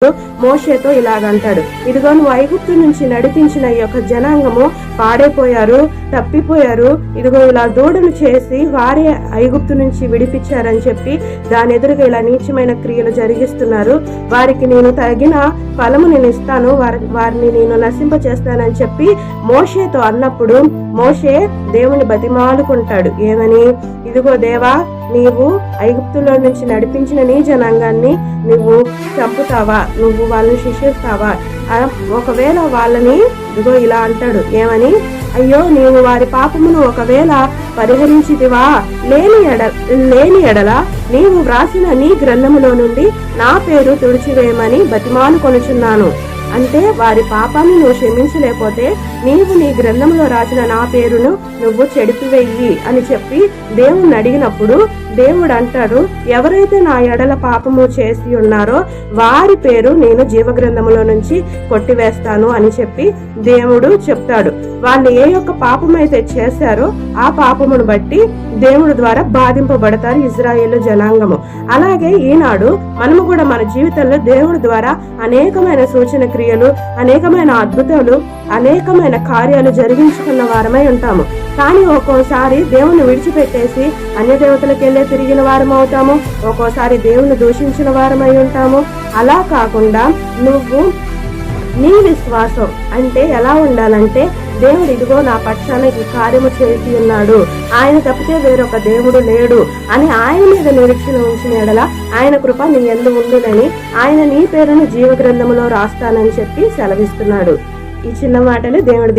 Look. మోషేతో ఇలాగంటాడు. ఇదిగో నువ్వు ఐగుప్తు నుంచి నడిపించిన ఈ యొక్క జనాంగము పాడైపోయారు తప్పిపోయారు. ఇదిగో ఇలా దూడలు చేసి వారే ఐగుప్తు నుంచి విడిపించారని చెప్పి దాని ఎదురుగా ఇలా నీచమైన క్రియలు జరిగిస్తున్నారు. వారికి నేను తగిన ఫలము నేను ఇస్తాను వారి వారిని నేను నశింప చేస్తానని చెప్పి మోషేతో అన్నప్పుడు మోషే దేవుని బతిమాలుకుంటాడు. ఏమని? ఇదిగో దేవా నీవు ఐగుప్తులో నుంచి నడిపించిన నీ జనాంగాన్ని నువ్వు చంపుతావా? నువ్వు వాళ్ళని శిక్షిస్తావా? ఒకవేళ వాళ్ళని ఇదిగో ఇలా అంటాడు. ఏమని? అయ్యో నీవు వారి పాపమును ఒకవేళ పరిహరించితివా? లేని ఎడ లేని ఎడల నీవు వ్రాసిన నీ గ్రంథములో నుండి నా పేరు తుడిచివేయమని బతిమాలు కొనుచున్నాను. అంటే వారి పాపాన్ని నువ్వు క్షమించలేకపోతే నీవు నీ గ్రంథంలో రాసిన నా పేరును నువ్వు చెడిపివెయ్యి అని చెప్పి దేవుణ్ణి అడిగినప్పుడు దేవుడు అంటాడు ఎవరైతే నా ఎడల పాపము చేసి ఉన్నారో వారి పేరు నేను జీవ గ్రంథములో నుంచి కొట్టివేస్తాను అని చెప్పి దేవుడు చెప్తాడు. వాళ్ళు ఏ యొక్క పాపమైతే చేశారో ఆ పాపమును బట్టి దేవుడు ద్వారా బాధింపబడతారు ఇజ్రాయేల్ జనాంగము. అలాగే ఈనాడు మనము కూడా మన జీవితంలో దేవుడి ద్వారా అనేకమైన సూచన క్రియలు అనేకమైన అద్భుతాలు అనేకమైన కార్యాలు జరిగించుకున్న వారమై ఉంటాము. కానీ ఒక్కోసారి దేవుని విడిచిపెట్టేసి అన్య దేవతలకు తిరిగిన వారం అవుతాము. ఒక్కోసారి దేవుని దూషించిన వారమై ఉంటాము. అలా కాకుండా నువ్వు నీ విశ్వాసం అంటే ఎలా ఉండాలంటే దేవుడు ఇదిగో నా పక్షాన ఈ కార్యము చేసి ఉన్నాడు. ఆయన తప్పితే వేరొక దేవుడు లేడు అని ఆయన మీద నిరీక్షణ ఉంచిన ఎడల ఆయన కృప నీ ఎందు ఉండునని ఆయన నీ పేరును జీవ గ్రంథములో రాస్తానని చెప్పి సెలవిస్తున్నాడు. ఈ చిన్న మాటలు దేవుడి